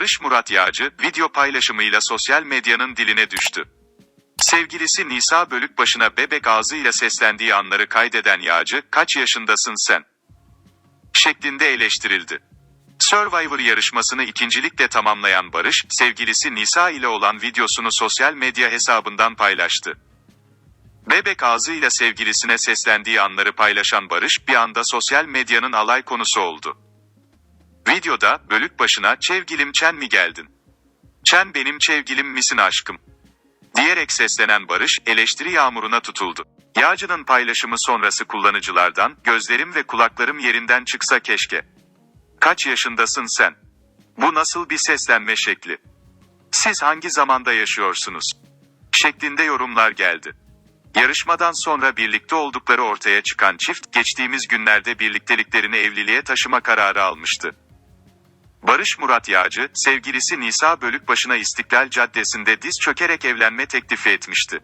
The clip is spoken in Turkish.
Barış Murat Yağcı, video paylaşımıyla sosyal medyanın diline düştü. Sevgilisi Nisa Bölükbaşı'na bebek ağzıyla seslendiği anları kaydeden Yağcı, kaç yaşındasın sen? şeklinde eleştirildi. Survivor yarışmasını ikincilikle tamamlayan Barış, sevgilisi Nisa ile olan videosunu sosyal medya hesabından paylaştı. Bebek ağzıyla sevgilisine seslendiği anları paylaşan Barış, bir anda sosyal medyanın alay konusu oldu. Videoda, bölük başına çevgilim Çen mi geldin? Çen benim çevgilim misin aşkım? Diyerek seslenen Barış, eleştiri yağmuruna tutuldu. Yağcı'nın paylaşımı sonrası kullanıcılardan, gözlerim ve kulaklarım yerinden çıksa keşke. Kaç yaşındasın sen? Bu nasıl bir seslenme şekli? Siz hangi zamanda yaşıyorsunuz? Şeklinde yorumlar geldi. Yarışmadan sonra birlikte oldukları ortaya çıkan çift, geçtiğimiz günlerde birlikteliklerini evliliğe taşıma kararı almıştı. Barış Murat Yağcı, sevgilisi Nisa Bölükbaşı'na İstiklal Caddesi'nde diz çökerek evlenme teklifi etmişti.